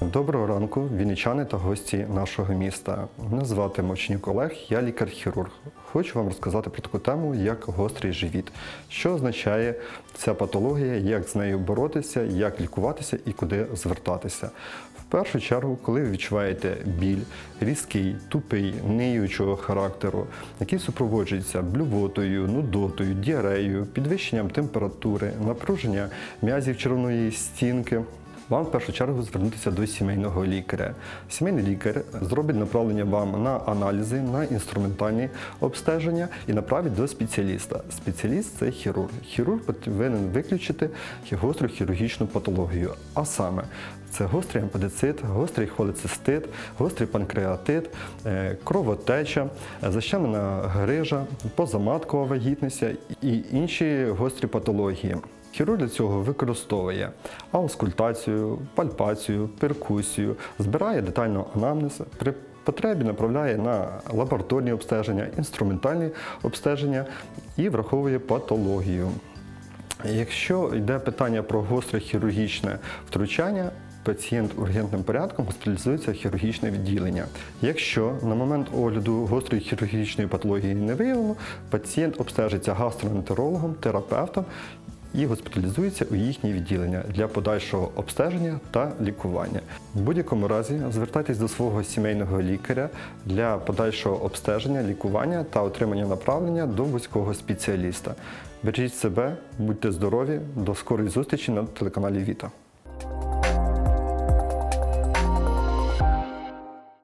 Доброго ранку, вінничани та гості нашого міста. Мене звати Мовченюк Олег, я лікар-хірург. Хочу вам розказати про таку тему, як гострий живіт. Що означає ця патологія, як з нею боротися, як лікуватися і куди звертатися. В першу чергу, коли ви відчуваєте біль, різкий, тупий, ниючого характеру, який супроводжується блювотою, нудотою, діареєю, підвищенням температури, напруження м'язів червоної стінки. Вам в першу чергу звернутися до сімейного лікаря. Сімейний лікар зробить направлення вам на аналізи, на інструментальні обстеження і направить до спеціаліста. Спеціаліст це хірург. Хірург повинен виключити гостру хірургічну патологію. А саме це гострий апендицит, гострий холецистит, гострий панкреатит, е, кровотеча, защемлена грижа, позаматкова вагітність і інші гострі патології. Хірург для цього використовує аускультацію, пальпацію, перкусію, збирає детально анамнез, при потребі направляє на лабораторні обстеження, інструментальні обстеження і враховує патологію. Якщо йде питання про гостре хірургічне втручання, пацієнт ургентним порядком госпіталізується в хірургічне відділення. Якщо на момент огляду гострої хірургічної патології не виявлено, пацієнт обстежиться гастроентерологом, терапевтом і госпіталізується у їхнє відділення для подальшого обстеження та лікування. В будь-якому разі звертайтесь до свого сімейного лікаря для подальшого обстеження, лікування та отримання направлення до вузького спеціаліста. Бережіть себе, будьте здорові, до скорої зустрічі на телеканалі Віта.